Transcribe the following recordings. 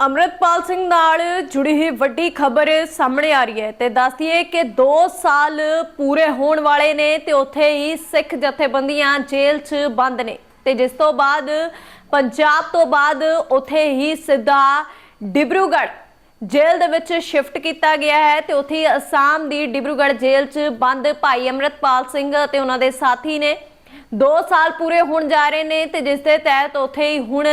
ਅਮਰਤਪਾਲ ਸਿੰਘ ਨਾਲ ਜੁੜੀ ਹੋਈ ਵੱਡੀ ਖਬਰ ਸਾਹਮਣੇ ਆ ਰਹੀ ਹੈ ਤੇ ਦੱਸਦੀ ਹੈ ਕਿ 2 ਸਾਲ ਪੂਰੇ ਹੋਣ ਵਾਲੇ ਨੇ ਤੇ ਉੱਥੇ ਹੀ ਸਿੱਖ ਜਥੇਬੰਦੀਆਂ ਜੇਲ੍ਹ 'ਚ ਬੰਦ ਨੇ। ਤੇ ਜਿਸ ਤੋਂ ਬਾਅਦ, ਪੰਜਾਬ ਤੋਂ ਬਾਅਦ ਉੱਥੇ ਹੀ ਸਿੱਧਾ ਡਿਬਰੂਗੜ੍ਹ ਜੇਲ੍ਹ ਦੇ ਵਿੱਚ ਸ਼ਿਫਟ ਕੀਤਾ ਗਿਆ ਹੈ ਤੇ ਉੱਥੇ ਹੀ ਅਸਾਮ ਦੀ ਡਿਬਰੂਗੜ੍ਹ ਜੇਲ੍ਹ 'ਚ ਬੰਦ ਭਾਈ ਅਮਰਤਪਾਲ ਸਿੰਘ ਤੇ ਉਹਨਾਂ ਦੇ ਸਾਥੀ ਨੇ। 2 ਸਾਲ ਪੂਰੇ ਹੋਣ ਜਾ ਰਹੇ ਨੇ ਤੇ ਜਿਸ ਦੇ ਤਹਿਤ ਉੱਥੇ ਹੀ ਹੁਣ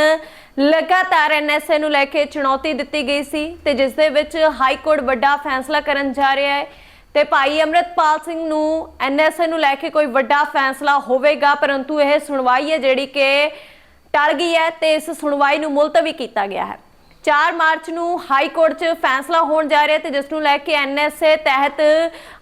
ਲਗਾਤਾਰ ਐਨਐਸਏ ਨੂੰ ਲੈ ਕੇ ਚੁਣੌਤੀ ਦਿੱਤੀ ਗਈ ਸੀ ਤੇ ਜਿਸ ਦੇ ਵਿੱਚ ਹਾਈ ਕੋਰਟ ਵੱਡਾ ਫੈਸਲਾ ਕਰਨ ਜਾ ਰਿਹਾ ਹੈ ਤੇ ਭਾਈ ਅਮਰਤਪਾਲ ਸਿੰਘ ਨੂੰ ਐਨਐਸਏ ਨੂੰ ਲੈ ਕੇ ਕੋਈ ਵੱਡਾ ਫੈਸਲਾ ਹੋਵੇਗਾ, ਪਰੰਤੂ ਇਹ ਸੁਣਵਾਈ ਹੈ ਜਿਹੜੀ ਕਿ ਟਲ ਗਈ ਹੈ ਤੇ ਇਸ ਸੁਣਵਾਈ ਨੂੰ ਮੁਲਤਵੀ ਕੀਤਾ ਗਿਆ ਹੈ। 4 ਮਾਰਚ ਨੂੰ ਹਾਈ ਕੋਰਟ 'ਚ ਫੈਸਲਾ ਹੋਣ ਜਾ ਰਿਹਾ ਤੇ ਜਿਸ ਨੂੰ ਲੈ ਕੇ ਐਨਐਸਏ ਤਹਿਤ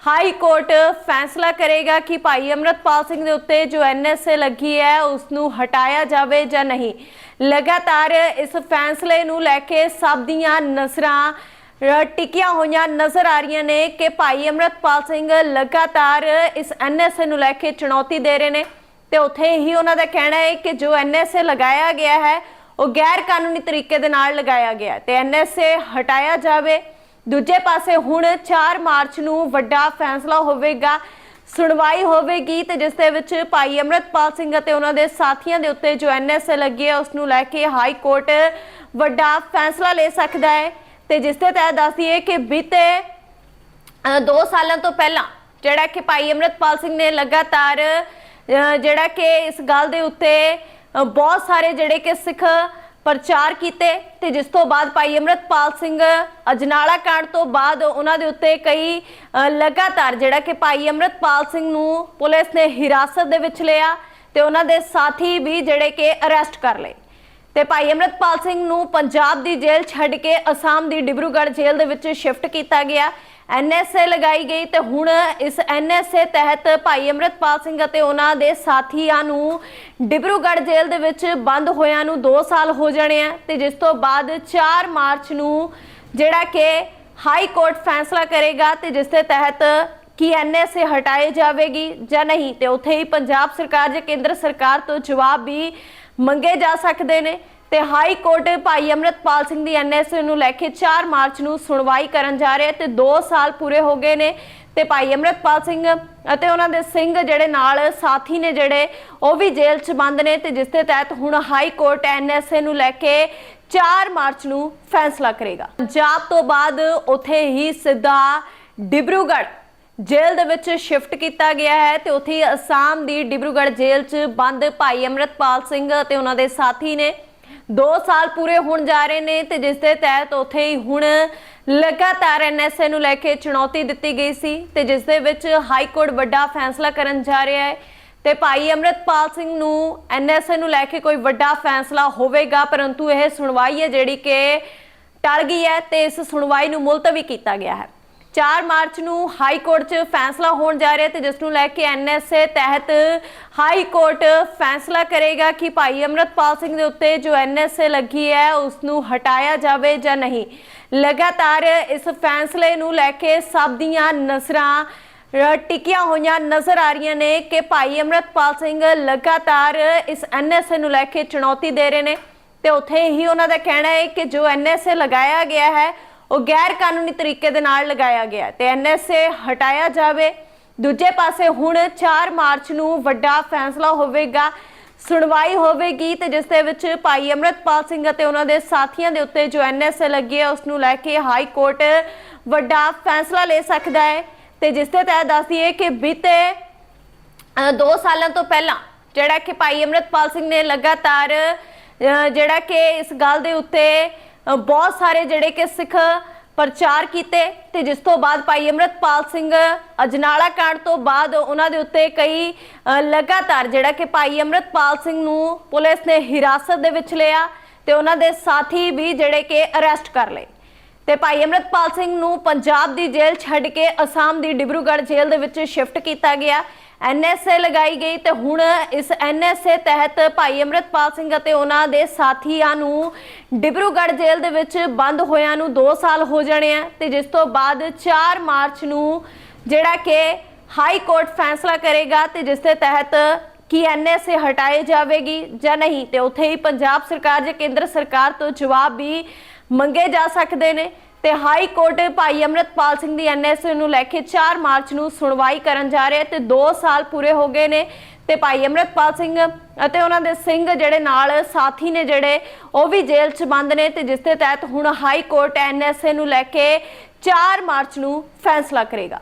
ਹਾਈ ਕੋਰਟ ਫੈਸਲਾ ਕਰੇਗਾ ਕਿ ਭਾਈ ਅਮਰਤਪਾਲ ਸਿੰਘ ਦੇ ਉੱਤੇ ਜੋ ਐਨਐਸਏ ਲੱਗੀ ਹੈ ਉਸ ਨੂੰ ਹਟਾਇਆ ਜਾਵੇ ਜਾਂ ਨਹੀਂ। ਲਗਾਤਾਰ ਇਸ ਫੈਸਲੇ ਨੂੰ ਲੈ ਕੇ ਸਭ ਦੀਆਂ ਨਜ਼ਰਾਂ ਅ, ਟਿਕੀਆਂ ਹੋਈਆਂ ਨਜ਼ਰ ਆ ਰਹੀਆਂ ਨੇ ਕਿ ਭਾਈ ਅਮਰਤਪਾਲ ਸਿੰਘ ਲਗਾਤਾਰ ਇਸ ਐਨਐਸਏ ਨੂੰ ਲੈ ਕੇ ਚੁਣੌਤੀ ਦੇ ਰਹੇ ਨੇ ਤੇ ਉੱਥੇ ਹੀ ਉਹਨਾਂ ਦਾ ਕਹਿਣਾ ਹੈ ਕਿ ਜੋ ਐਨਐਸਏ ਲਗਾਇਆ ਗਿਆ ਹੈ ਉਹ ਗੈਰ ਕਾਨੂੰਨੀ ਤਰੀਕੇ ਦੇ ਨਾਲ ਲਗਾਇਆ ਗਿਆ ਹੈ ਤੇ ਐਨਐਸਏ ਹਟਾਇਆ ਜਾਵੇ। ਦੂਜੇ ਪਾਸੇ ਹੁਣ 4 ਮਾਰਚ ਨੂੰ ਵੱਡਾ ਫੈਸਲਾ ਹੋਵੇਗਾ, ਸੁਣਵਾਈ ਹੋਵੇਗੀ ਤੇ ਜਿਸ ਦੇ ਵਿੱਚ ਭਾਈ ਅਮਰਤਪਾਲ ਸਿੰਘ ਅਤੇ ਉਹਨਾਂ ਦੇ ਸਾਥੀਆਂ ਦੇ ਉੱਤੇ ਜੋ ਐਨਐਸਏ ਲੱਗੀ ਹੈ, ਉਸ ਨੂੰ ਲੈ ਕੇ ਹਾਈ ਕੋਰਟ ਵੱਡਾ ਫੈਸਲਾ ਲੈ ਸਕਦਾ ਹੈ ਤੇ ਜਿਸ ਦੇ ਤਹਿਤ ਦੱਸਦੀਏ ਕਿ ਬੀਤੇ 2 ਸਾਲਾਂ ਤੋਂ ਪਹਿਲਾਂ ਜਿਹੜਾ ਕਿ ਭਾਈ ਅਮਰਤਪਾਲ ਸਿੰਘ ਨੇ ਲਗਾਤਾਰ ਜਿਹੜਾ ਕਿ ਇਸ ਗੱਲ ਦੇ ਉੱਤੇ ਬਹੁਤ ਸਾਰੇ ਜਿਹੜੇ ਕਿ ਸਿੱਖ ਪ੍ਰਚਾਰ ਕੀਤੇ ਤੇ ਜਿਸ ਤੋਂ ਬਾਅਦ ਭਾਈ ਅਮਰਤਪਾਲ ਸਿੰਘ ਅਜਨਾਲਾ ਕਾਂਡ ਤੋਂ ਬਾਅਦ ਉਹਨਾਂ ਦੇ ਉੱਤੇ ਕਈ ਲਗਾਤਾਰ ਜਿਹੜਾ ਕਿ ਭਾਈ ਅਮਰਤਪਾਲ ਸਿੰਘ ਨੂੰ ਪੁਲਿਸ ਨੇ ਹਿਰਾਸਤ ਦੇ ਵਿੱਚ ਲਿਆ ਤੇ ਉਹਨਾਂ ਦੇ ਸਾਥੀ ਵੀ ਜਿਹੜੇ ਕਿ ਅਰੈਸਟ ਕਰ ਲਏ। ਤੇ ਭਾਈ ਅਮਰਤਪਾਲ ਸਿੰਘ ਨੂੰ ਪੰਜਾਬ ਦੀ ਜੇਲ੍ਹ ਛੱਡ ਕੇ ਅਸਾਮ ਦੀ ਡਿਬਰੂਗੜ੍ਹ ਜੇਲ੍ਹ ਦੇ ਵਿੱਚ ਸ਼ਿਫਟ ਕੀਤਾ ਗਿਆ ਐਨਐਸਏ ਲਗਾਈ ਗਈ ਤੇ ਹੁਣ ਇਸ ਐਨਐਸਏ ਤਹਿਤ ਭਾਈ ਅਮਰਤਪਾਲ ਸਿੰਘ ਅਤੇ ਉਹਨਾਂ ਦੇ ਸਾਥੀਆਂ ਨੂੰ ਡਿਬਰੂਗੜ੍ਹ ਜੇਲ੍ਹ ਦੇ ਵਿੱਚ ਬੰਦ ਹੋਇਆਂ ਨੂੰ 2 ਸਾਲ ਹੋ ਜਾਣੇ ਆ ਤੇ ਜਿਸ ਤੋਂ ਬਾਅਦ 4 ਮਾਰਚ ਨੂੰ ਜਿਹੜਾ ਕਿ ਹਾਈ ਕੋਰਟ ਫੈਸਲਾ ਕਰੇਗਾ ਤੇ ਜਿਸ ਦੇ ਤਹਿਤ ਕੀ ਐਨਐਸਏ ਹਟਾਏ ਜਾਵੇਗੀ ਜਾਂ ਨਹੀਂ ਤੇ ਉੱਥੇ ਹੀ ਪੰਜਾਬ ਸਰਕਾਰ ਜਾਂ ਕੇਂਦਰ ਸਰਕਾਰ ਤੋਂ ਜਵਾਬ ਵੀ ਮੰਗੇ ਜਾ ਸਕਦੇ ਨੇ। ਤੇ ਹਾਈ ਕੋਰਟ ਭਾਈ ਅਮਰਤਪਾਲ ਸਿੰਘ ਦੀ ਐਨਐਸਏ ਨੂੰ ਲੈ ਕੇ 4 ਮਾਰਚ ਨੂੰ ਸੁਣਵਾਈ ਕਰਨ ਜਾ ਰਿਹਾ ਤੇ 2 ਸਾਲ ਪੂਰੇ ਹੋ ਗਏ ਨੇ। ਤੇ ਭਾਈ ਅਮਰਤਪਾਲ ਸਿੰਘ ਅਤੇ ਉਹਨਾਂ ਦੇ ਸਿੰਘ ਜਿਹੜੇ ਨਾਲ ਸਾਥੀ ਨੇ ਜਿਹੜੇ, ਉਹ ਵੀ ਜੇਲ੍ਹ 'ਚ ਬੰਦ ਨੇ ਤੇ ਜਿਸ ਦੇ ਤਹਿਤ ਹੁਣ ਹਾਈ ਕੋਰਟ ਐਨਐਸਏ ਨੂੰ ਲੈ ਕੇ 4 ਮਾਰਚ ਨੂੰ ਫੈਸਲਾ ਕਰੇਗਾ। ਪੰਜਾਬ ਤੋਂ ਬਾਅਦ ਉੱਥੇ ਹੀ ਸਿੱਧਾ ਡਿਬਰੂਗੜ੍ਹ ਜੇਲ੍ਹ ਦੇ ਵਿੱਚ ਸ਼ਿਫਟ ਕੀਤਾ ਗਿਆ ਹੈ ਤੇ ਉੱਥੇ ਅਸਾਮ ਦੀ ਡਿਬਰੂਗੜ੍ਹ ਜੇਲ੍ਹ 'ਚ ਬੰਦ ਭਾਈ ਅਮਰਤਪਾਲ ਸਿੰਘ ਅਤੇ ਉਹਨਾਂ ਦੇ ਸਾਥੀ ਨੇ। 2 ਸਾਲ ਪੂਰੇ ਹੋਣ ਜਾ ਰਹੇ ਨੇ ਤੇ ਜਿਸ ਦੇ ਤਹਿਤ ਉੱਥੇ ਹੀ ਹੁਣ ਲਗਾਤਾਰ ਐਨਐਸਏ ਨੂੰ ਲੈ ਕੇ ਚੁਣੌਤੀ ਦਿੱਤੀ ਗਈ ਸੀ ਤੇ ਜਿਸ ਦੇ ਵਿੱਚ ਹਾਈ ਕੋਰਟ ਵੱਡਾ ਫੈਸਲਾ ਕਰਨ ਜਾ ਰਿਹਾ ਹੈ ਤੇ ਭਾਈ ਅਮਰਤਪਾਲ ਸਿੰਘ ਨੂੰ ਐਨਐਸਏ ਨੂੰ ਲੈ ਕੇ ਕੋਈ ਵੱਡਾ ਫੈਸਲਾ ਹੋਵੇਗਾ, ਪਰੰਤੂ ਇਹ ਸੁਣਵਾਈ ਹੈ ਜਿਹੜੀ ਕਿ ਟਲ ਗਈ ਹੈ ਤੇ ਇਸ ਸੁਣਵਾਈ ਨੂੰ ਮੁਲਤਵੀ ਕੀਤਾ ਗਿਆ ਹੈ। 4 ਮਾਰਚ ਨੂੰ ਹਾਈ ਕੋਰਟ 'ਚ ਫੈਸਲਾ ਹੋਣ ਜਾ ਰਿਹਾ ਤੇ ਜਿਸ ਨੂੰ ਲੈ ਕੇ ਐਨਐਸਏ ਤਹਿਤ ਹਾਈ ਕੋਰਟ ਫੈਸਲਾ ਕਰੇਗਾ ਕਿ ਭਾਈ ਅਮਰਤਪਾਲ ਸਿੰਘ ਦੇ ਉੱਤੇ ਜੋ ਐਨਐਸਏ ਲੱਗੀ ਹੈ, ਉਸ ਨੂੰ ਹਟਾਇਆ ਜਾਵੇ ਜਾਂ ਨਹੀਂ। ਲਗਾਤਾਰ ਇਸ ਫੈਸਲੇ ਨੂੰ ਲੈ ਕੇ ਸਭ ਦੀਆਂ ਨਜ਼ਰਾਂ ਟਿਕੀਆਂ ਹੋਈਆਂ ਨਜ਼ਰ ਆ ਰਹੀਆਂ ਨੇ ਕਿ ਭਾਈ ਅਮਰਤਪਾਲ ਸਿੰਘ ਲਗਾਤਾਰ ਇਸ ਐਨਐਸਏ ਨੂੰ ਲੈ ਕੇ ਚੁਣੌਤੀ ਦੇ ਰਹੇ ਨੇ। ਤੇ ਉੱਥੇ ਹੀ ਉਹਨਾਂ ਦਾ ਕਹਿਣਾ ਹੈ ਕਿ ਜੋ ਐਨਐਸਏ ਲਗਾਇਆ ਗਿਆ ਹੈ ਉਹ ਗੈਰ ਕਾਨੂੰਨੀ ਤਰੀਕੇ ਦੇ ਨਾਲ ਲਗਾਇਆ ਗਿਆ ਹੈ ਤੇ ਐਨਐਸਏ ਹਟਾਇਆ ਜਾਵੇ। ਦੂਜੇ ਪਾਸੇ ਹੁਣ 4 ਮਾਰਚ ਨੂੰ ਵੱਡਾ ਫੈਸਲਾ ਹੋਵੇਗਾ, ਸੁਣਵਾਈ ਹੋਵੇਗੀ ਤੇ ਜਿਸ ਦੇ ਵਿੱਚ ਭਾਈ ਅਮਰਤਪਾਲ ਸਿੰਘ ਅਤੇ ਉਹਨਾਂ ਦੇ ਸਾਥੀਆਂ ਦੇ ਉੱਤੇ ਜੋ ਐਨਐਸਏ ਲੱਗੀ ਹੈ, ਉਸ ਨੂੰ ਲੈ ਕੇ ਹਾਈ ਕੋਰਟ ਵੱਡਾ ਫੈਸਲਾ ਲੈ ਸਕਦਾ ਹੈ ਤੇ ਜਿਸ ਦੇ ਤਹਿਤ ਦੱਸਦੀ ਹੈ ਕਿ ਬੀਤੇ 2 ਸਾਲਾਂ ਤੋਂ ਪਹਿਲਾਂ ਜਿਹੜਾ ਕਿ ਭਾਈ ਅਮਰਤਪਾਲ ਸਿੰਘ ਨੇ ਲਗਾਤਾਰ ਜਿਹੜਾ ਕਿ ਇਸ ਗੱਲ ਦੇ ਉੱਤੇ ਬਹੁਤ ਸਾਰੇ ਜਿਹੜੇ ਕਿ ਸਿੱਖ ਪ੍ਰਚਾਰ ਕੀਤੇ ਤੇ ਜਿਸ ਤੋਂ ਬਾਅਦ ਭਾਈ ਅਮਰਤਪਾਲ ਸਿੰਘ ਅਜਨਾਲਾ ਕਾਂਡ ਤੋਂ ਬਾਅਦ ਉਹਨਾਂ ਦੇ ਉੱਤੇ ਕਈ ਲਗਾਤਾਰ ਜਿਹੜਾ ਕਿ ਭਾਈ ਅਮਰਤਪਾਲ ਸਿੰਘ ਨੂੰ ਪੁਲਿਸ ਨੇ ਹਿਰਾਸਤ ਦੇ ਵਿੱਚ ਲਿਆ ਤੇ ਉਹਨਾਂ ਦੇ ਸਾਥੀ ਵੀ ਜਿਹੜੇ ਕਿ ਅਰੈਸਟ ਕਰ ਲਏ। ਤੇ ਭਾਈ ਅਮਰਤਪਾਲ ਸਿੰਘ ਨੂੰ ਪੰਜਾਬ ਦੀ ਜੇਲ੍ਹ ਛੱਡ ਕੇ ਅਸਾਮ ਦੀ ਡਿਬਰੂਗੜ੍ਹ ਜੇਲ੍ਹ ਦੇ ਵਿੱਚ ਸ਼ਿਫਟ ਕੀਤਾ ਗਿਆ ਐਨਐਸਏ ਲਗਾਈ ਗਈ ਤੇ ਹੁਣ ਇਸ ਐਨਐਸਏ ਤਹਿਤ ਭਾਈ ਅਮਰਤਪਾਲ ਸਿੰਘ ਅਤੇ ਉਹਨਾਂ ਦੇ ਸਾਥੀਆਂ ਨੂੰ ਡਿਬਰੂਗੜ੍ਹ ਜੇਲ੍ਹ ਦੇ ਵਿੱਚ ਬੰਦ ਹੋਇਆਂ ਨੂੰ 2 ਸਾਲ ਹੋ ਜਾਣੇ ਆ ਤੇ ਜਿਸ ਤੋਂ ਬਾਅਦ 4 ਮਾਰਚ ਨੂੰ ਜਿਹੜਾ ਕਿ ਹਾਈ ਕੋਰਟ ਫੈਸਲਾ ਕਰੇਗਾ ਤੇ ਜਿਸ ਦੇ ਤਹਿਤ ਕੀ ਐਨਐਸਏ ਹਟਾਏ ਜਾਵੇਗੀ ਜਾਂ ਨਹੀਂ ਤੇ ਉੱਥੇ ਹੀ ਪੰਜਾਬ ਸਰਕਾਰ ਜਾਂ ਕੇਂਦਰ ਸਰਕਾਰ ਤੋਂ ਜਵਾਬ ਵੀ ਮੰਗੇ ਜਾ ਸਕਦੇ ਨੇ। ਤੇ ਹਾਈ ਕੋਰਟ ਭਾਈ ਅਮਰਤਪਾਲ ਸਿੰਘ ਦੀ ਐਨਐਸਏ ਨੂੰ ਲੈ ਕੇ 4 ਮਾਰਚ ਨੂੰ ਸੁਣਵਾਈ ਕਰਨ ਜਾ ਰਿਹਾ ਹੈ ਤੇ 2 ਸਾਲ ਪੂਰੇ ਹੋ ਗਏ ਨੇ। ਤੇ ਭਾਈ ਅਮਰਤਪਾਲ ਸਿੰਘ ਅਤੇ ਉਹਨਾਂ ਦੇ ਸਿੰਘ ਜਿਹੜੇ ਨਾਲ ਸਾਥੀ ਨੇ ਜਿਹੜੇ, ਉਹ ਵੀ ਜੇਲ੍ਹ 'ਚ ਬੰਦ ਨੇ ਤੇ ਜਿਸ ਦੇ ਤਹਿਤ ਹੁਣ ਹਾਈ ਕੋਰਟ ਐਨਐਸਏ ਨੂੰ ਲੈ ਕੇ 4 ਮਾਰਚ ਨੂੰ ਫੈਸਲਾ ਕਰੇਗਾ।